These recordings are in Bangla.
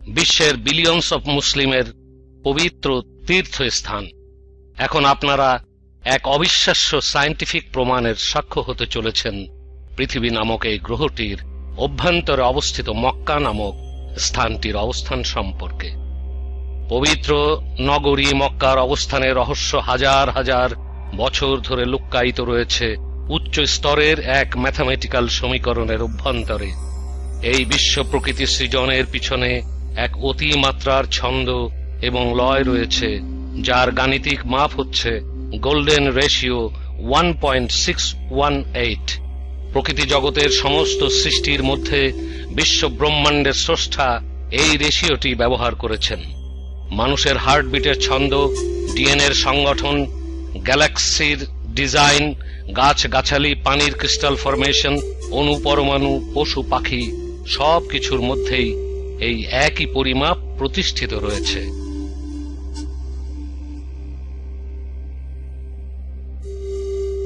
বিশ্বের বিলিয়নস অফ মুসলিমের পবিত্র তীর্থস্থান। এখন আপনারা এক অবিশ্বাস্য সায়েন্টিফিক প্রমাণের সাক্ষ্য হতে চলেছেন। পৃথিবী নামক এই গ্রহটির অভ্যন্তরে অবস্থিত মক্কা নামক স্থানটির অবস্থান সম্পর্কে। পবিত্র নগরী মক্কার অবস্থানের রহস্য হাজার হাজার বছর ধরে লুক্কায়িত রয়েছে উচ্চ স্তরের এক ম্যাথামেটিক্যাল সমীকরণের অভ্যন্তরে। এই বিশ্ব প্রকৃতি সৃজনের পিছনে এক অতিমাত্রার ছন্দ এবং লয় রয়েছে, যার গাণিতিক মাপ হচ্ছে golden ratio one point six one eight. প্রকৃতি জগতের সমস্ত সৃষ্টির মধ্যে বিশ্ব ব্রহ্মাণ্ডের স্রষ্টা এই রেশিওটি ব্যবহার করেছেন। মানুষের হার্টবিটের ছন্দ, ডিএনএর সংগঠন, গ্যালাক্সির ডিজাইন, গাছ গাছালি, পানির ক্রিস্টাল ফরমেশন অণু পরমাণু পশু পাখি সব কিছুর মধ্যেই এই একই পরিমাপ প্রতিষ্ঠিত রয়েছে।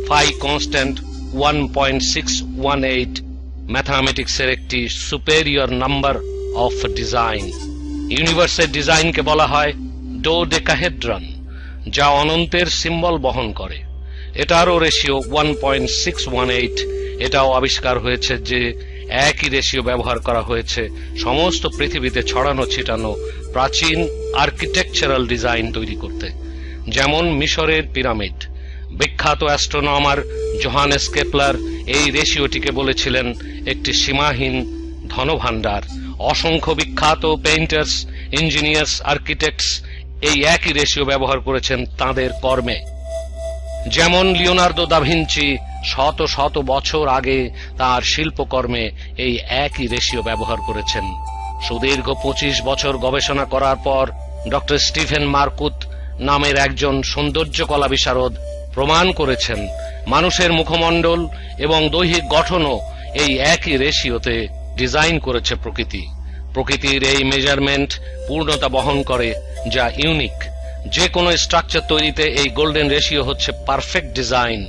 Phi constant one point six one eight ম্যাথামেটিক্সের একটি সুপেরিয়র নাম্বার অফ ডিজাইন ইউনিভার্সের ডিজাইনকে বলা হয় ডো ডেকাহেড্রন যা অনন্তের সিম্বল বহন করে। এটারও ratio one point six one eight এটাও আবিষ্কার হয়েছে যে একই রেশিও ব্যবহার করা হয়েছে। সমস্ত পৃথিবীতে ছড়ানো, ছিটানো, প্রাচীন আর্কিটেকচারাল ডিজাইন তৈরি করতে। যেমন মিশরের পিরামিড। বিখ্যাত অ্যাস্ট্রোনমার জোহানেস কেপলার এই রেশিওটিকে বলেছিলেন একটি সীমাহীন ধনভাণ্ডার। অসংখ্য বিখ্যাত পেইন্টার্স, ইঞ্জিনিয়ার্স, আর্কিটেক্টস এই একই রেশিও ব্যবহার করেছেন তাদের কর্মে। যেমন লিওনার্দো দাভিঞ্চি শত শত বছর আগে তার শিল্পকর্মে এই একই রেশিও ব্যবহার করেছেন। সুদীর্ঘ পঁচিশ বছর গবেষণা করার পর ডক্টর স্টিফেন মার্কুত নামের একজন সৌন্দর্য কলা বিশারদ প্রমাণ করেছেন, মানুষের মুখমণ্ডল এবং দৈহিক গঠনও এই একই রেশিওতে ডিজাইন করেছে প্রকৃতি। প্রকৃতির এই মেজারমেন্ট পূর্ণতা বহন করে, যা ইউনিক। যে কোনো স্ট্রাকচার তৈরিতে এই গোল্ডেন রেশিও হচ্ছে পারফেক্ট ডিজাইন।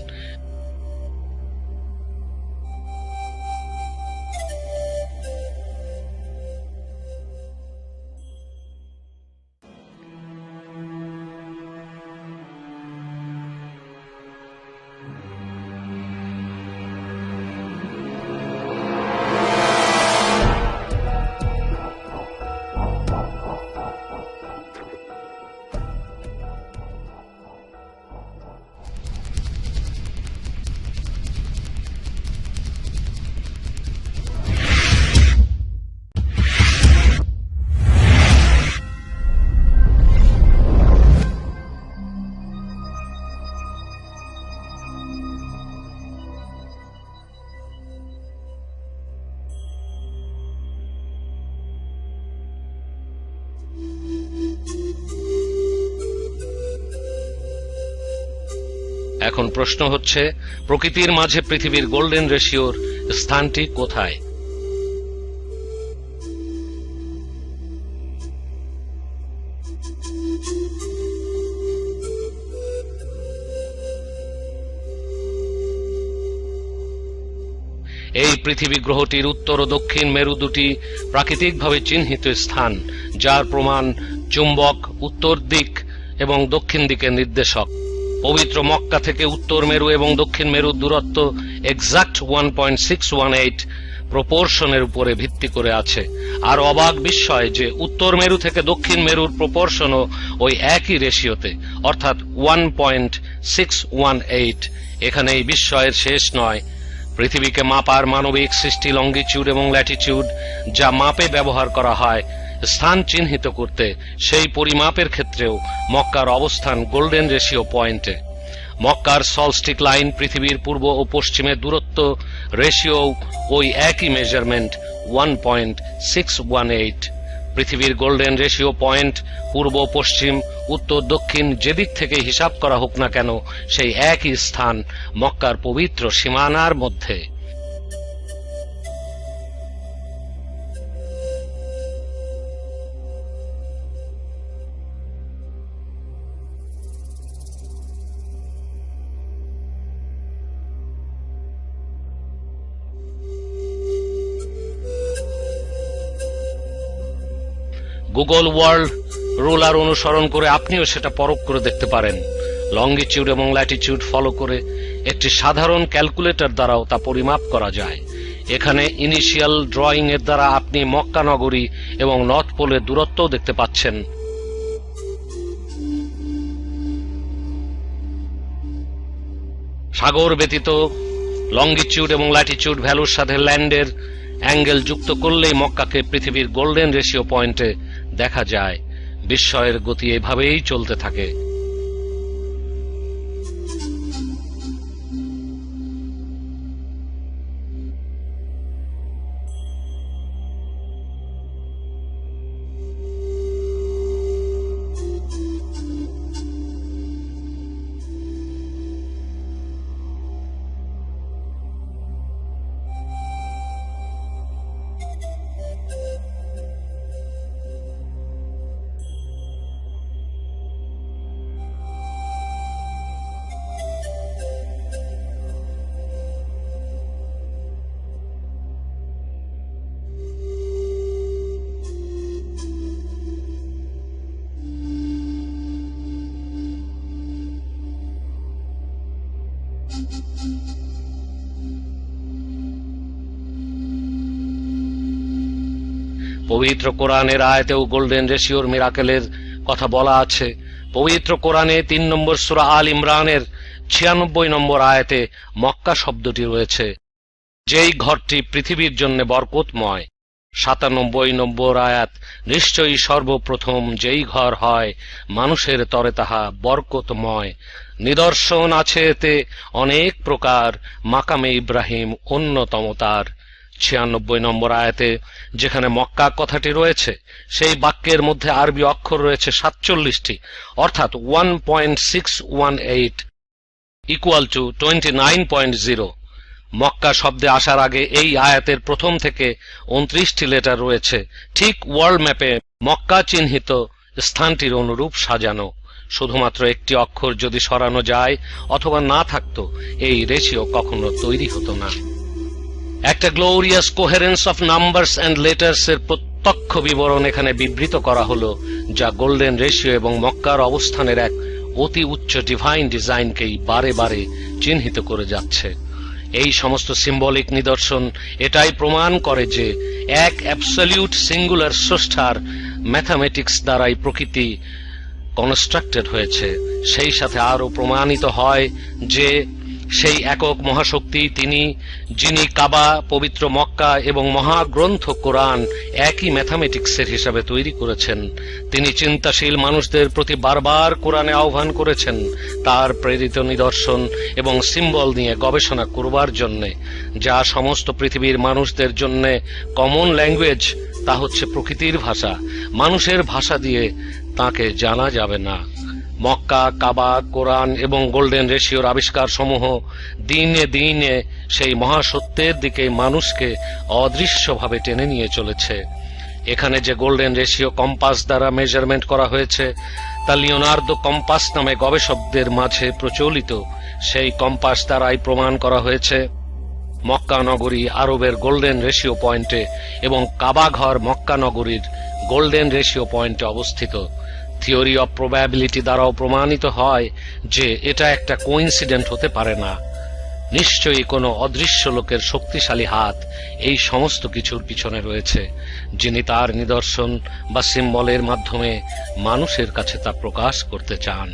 এখন প্রশ্ন হচ্ছে, প্রকৃতির মাঝে পৃথিবীর গোল্ডেন রেশিওর স্থানটি কোথায়? এই পৃথিবী গ্রহটির উত্তর ও দক্ষিণ মেরু দুটি প্রাকৃতিকভাবে চিহ্নিত স্থান, যার প্রমাণ চুম্বক, উত্তর দিক এবং দক্ষিণ দিকে নির্দেশক। পবিত্র মক্কা থেকে উত্তর মেরু এবং দক্ষিণ মেরুর দূরত্ব exact one point six one eight প্রপোর্শনের উপরে ভিত্তি করে আছে। আর অবাক বিস্ময় যে উত্তর মেরু থেকে দক্ষিণ মেরুর প্রপোর্শনও ওই একই রেশিওতে অর্থাৎ one point six one eight এখানে এই বিস্ময়ের শেষ নয়। পৃথিবীকে মাপার মানবিক সৃষ্টি লঙ্গিচিউড এবং ল্যাটিচিউড যা মাপে ব্যবহার করা হয় স্থান চিহ্নিত করতে সেই পরিমাপের ক্ষেত্রেও মক্কার অবস্থান গোল্ডেন রেশিও পয়েন্টে। মক্কার সলস্টিক লাইন পৃথিবীর পূর্ব ও পশ্চিমের দূরত্ব রেশিও ওই একই measurement one point six one eight পৃথিবীর গোল্ডেন রেশিও পয়েন্ট পূর্ব, পশ্চিম, উত্তর, দক্ষিণ যেদিক থেকে হিসাব করা হোক না কেন, সেই একই স্থান মক্কার পবিত্র সীমানার মধ্যে। গুগল ওয়ার্ল্ড রুলার অনুসরণ করে আপনিও সেটা পরখ করে দেখতে পারেন। লঙ্গিটিউড এবং ল্যাটিটিউড ফলো করে একটি সাধারণ ক্যালকুলেটর দ্বারাও তা পরিমাপ করা যায়। এখানে ইনিশিয়াল ড্রয়িং এর দ্বারা আপনি মক্কা নগরী এবং নর্থ পোলের দূরত্বও দেখতে পাচ্ছেন। সাগর ব্যতীত লঙ্গিটিউড এবং ল্যাটিটিউড ভ্যালুর সাথে ল্যান্ডের অ্যাঙ্গেল যুক্ত করলেই মক্কাকে পৃথিবীর গোল্ডেন রেশিও পয়েন্টে দেখা যায়। বিস্ময়ের গতি এভাবেই চলতে থাকে। পবিত্র কোরআনের আয়াতেও গোল্ডেন রেশিওর মিরাকেলের কথা বলা আছে। পবিত্র কোরআনে তিন নম্বর সুরা আল ইমরানের ছিয়ানব্বই নম্বর আয়াতে মক্কা শব্দটি রয়েছে। যেই ঘরটি পৃথিবীর জন্য বরকতময়। সাতানব্বই নম্বর আয়াত, নিশ্চয়ই সর্বপ্রথম যেই ঘর হয়, মানুষের তরে তাহা বরকতময়। নিদর্শন আছে এতে অনেক প্রকার। মাকামে ইব্রাহিম অন্যতম তার। ছিয়ানব্বই নম্বর আয়াতে যেখানে মক্কা কথাটি রয়েছে, সেই বাক্যের মধ্যে আরবি অক্ষর রয়েছে সাতচল্লিশটি, অর্থাৎ one point six one eight equal to twenty nine point zero Mecca শব্দে আসার আগে এই আয়াতের প্রথম থেকে উনত্রিশটি লেটার রয়েছে। ঠিক ওয়ার্ল্ড ম্যাপে মক্কা চিহ্নিত স্থানটির অনুরূপ সাজানো। শুধুমাত্র একটি অক্ষর যদি সরানো যায় অথবা না থাকতো, এই রেশিও কখনো তৈরি হতো না। একটা glorious coherence of numbers and letters এর প্রত্যক্ষ বিবরণ এখানে বিবৃত করা হলো, যা গোল্ডেন রেশিও এবং মক্কার অবস্থানের এক অতি উচ্চ ডিভাইন ডিজাইনকেই বারে বারে চিহ্নিত করে যাচ্ছে। এই সমস্ত সিম্বলিক নিদর্শন এটাই প্রমাণ করে যে এক অ্যাবসলিউট সিঙ্গুলার স্রষ্টার ম্যাথামেটিক্স দ্বারাই প্রকৃতি কনস্ট্রাক্টেড হয়েছে। সেই সাথে আরও প্রমাণিত হয় যে সেই একক মহাশক্তি তিনি, যিনি কাবা, পবিত্র মক্কা এবং মহাগ্রন্থ কোরআন একই ম্যাথামেটিক্সের হিসাবে তৈরি করেছেন। তিনি চিন্তাশীল মানুষদের প্রতি বারবার কোরআনে আহ্বান করেছেন তার প্রেরিত নিদর্শন এবং সিম্বল নিয়ে গবেষণা করবার জন্যে, যা সমস্ত পৃথিবীর মানুষদের জন্য কমন ল্যাঙ্গুয়েজ তা হচ্ছে প্রকৃতির ভাষা। মানুষের ভাষা দিয়ে তাকে জানা যাবে না। মক্কা, কাবা, কোরআন এবং গোল্ডেন রেশিওর আবিষ্কার সমূহ দিনে দিনে সেই মহাসত্যের দিকে মানুষকে অদৃশ্যভাবে টেনে নিয়ে চলেছে। এখানে যে গোল্ডেন রেশিও কম্পাস দ্বারা মেজারমেন্ট করা হয়েছে, তা লিওনার্দো কম্পাস নামে গবেষকদের মাঝে প্রচলিত। সেই কম্পাস দ্বারাই প্রমাণ করা হয়েছে, মক্কা নগরী আরবের গোল্ডেন রেশিও পয়েন্টে এবং কাবাঘর মক্কা নগরীর গোল্ডেন রেশিও পয়েন্টে অবস্থিত। থিওরি অফ প্রবাবিলিটি দ্বারাও প্রমাণিত হয় যে এটা একটা কোইন্সিডেন্ট হতে পারে না। নিশ্চয়ই কোনো অদৃশ্য লোকের শক্তিশালী হাত এই সমস্ত কিছুর পিছনে রয়েছে, যিনি তার নিদর্শন বা সিম্বলের মাধ্যমে মানুষের কাছে তা প্রকাশ করতে চান।